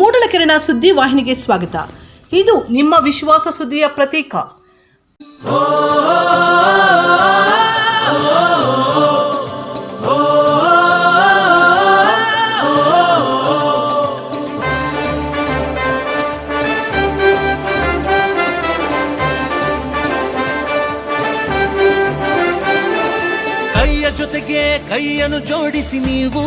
ಮೂಡಲಕೆರೆನ ಸುದ್ದಿ ವಾಹಿನಿಗೆ ಸ್ವಾಗತ. ಇದು ನಿಮ್ಮ ವಿಶ್ವಾಸ ಸುದ್ದಿಯ ಪ್ರತೀಕ. ಕೈಯ ಜೊತೆಗೆ ಕೈಯನ್ನು ಜೋಡಿಸಿ ನೀವು.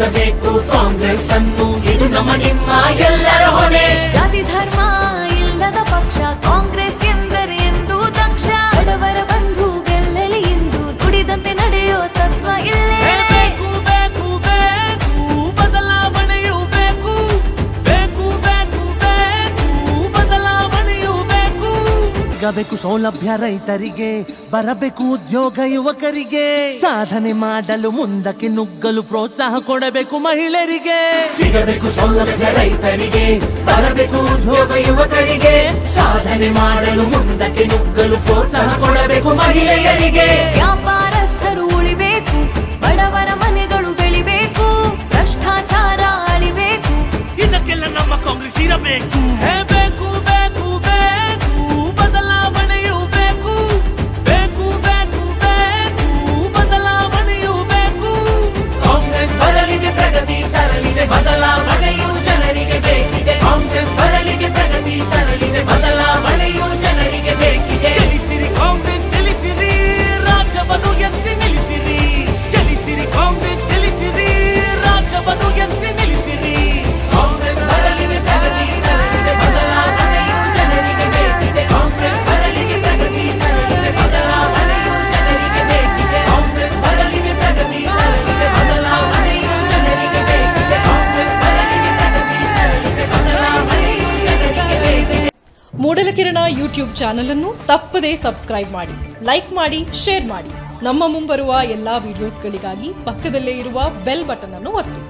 ಗೆಲ್ಲಿಸಬೇಕು ಕಾಂಗ್ರೆಸ್ ಅನ್ನು ಇದು ನಮ್ಮ ನಿಮ್ಮ ಎಲ್ಲರ ಹೊಣೆ. ಸಿಗಬೇಕು ಸೌಲಭ್ಯ ರೈತರಿಗೆ ಬರಬೇಕು ಉದ್ಯೋಗ ಯುವಕರಿಗೆ. ಸಾಧನೆ ಮಾಡಲು ಮುಂದಕ್ಕೆ ನುಗ್ಗಲು ಪ್ರೋತ್ಸಾಹ ಕೊಡಬೇಕು ಮಹಿಳೆಯರಿಗೆ. ಸಿಗಬೇಕು ಸೌಲಭ್ಯ ರೈತರಿಗೆ ಬರಬೇಕು ಉದ್ಯೋಗ ಯುವಕರಿಗೆ. ಸಾಧನೆ ಮಾಡಲು ಮುಂದಕ್ಕೆ ನುಗ್ಗಲು ಪ್ರೋತ್ಸಾಹ ಕೊಡಬೇಕು ಮಹಿಳೆಯರಿಗೆ. ವ್ಯಾಪಾರಸ್ಥರು ಉಳಿಬೇಕು ಬಡವರ ಮನೆಗಳು ಬೆಳಿಬೇಕು ಭ್ರಷ್ಟಾಚಾರ ಅಳಿಬೇಕು. ಇದಕ್ಕೆಲ್ಲ ನಮ್ಮ ಕಾಂಗ್ರೆಸ್ ಇರಬೇಕು. ಮೂಡಲಕಿರಣ ಯೂಟ್ಯೂಬ್ ಚಾನೆಲ್ ಅನ್ನು ತಪ್ಪದೇ ಸಬ್ಸ್ಕ್ರೈಬ್ ಮಾಡಿ, ಲೈಕ್ ಮಾಡಿ, ಶೇರ್ ಮಾಡಿ. ನಮ್ಮ ಮುಂಬರುವ ಎಲ್ಲಾ ವಿಡಿಯೋಸ್ಗಳಿಗಾಗಿ ಪಕ್ಕದಲ್ಲೇ ಇರುವ ಬೆಲ್ ಬಟನ್ ಅನ್ನು ಒತ್ತಿ.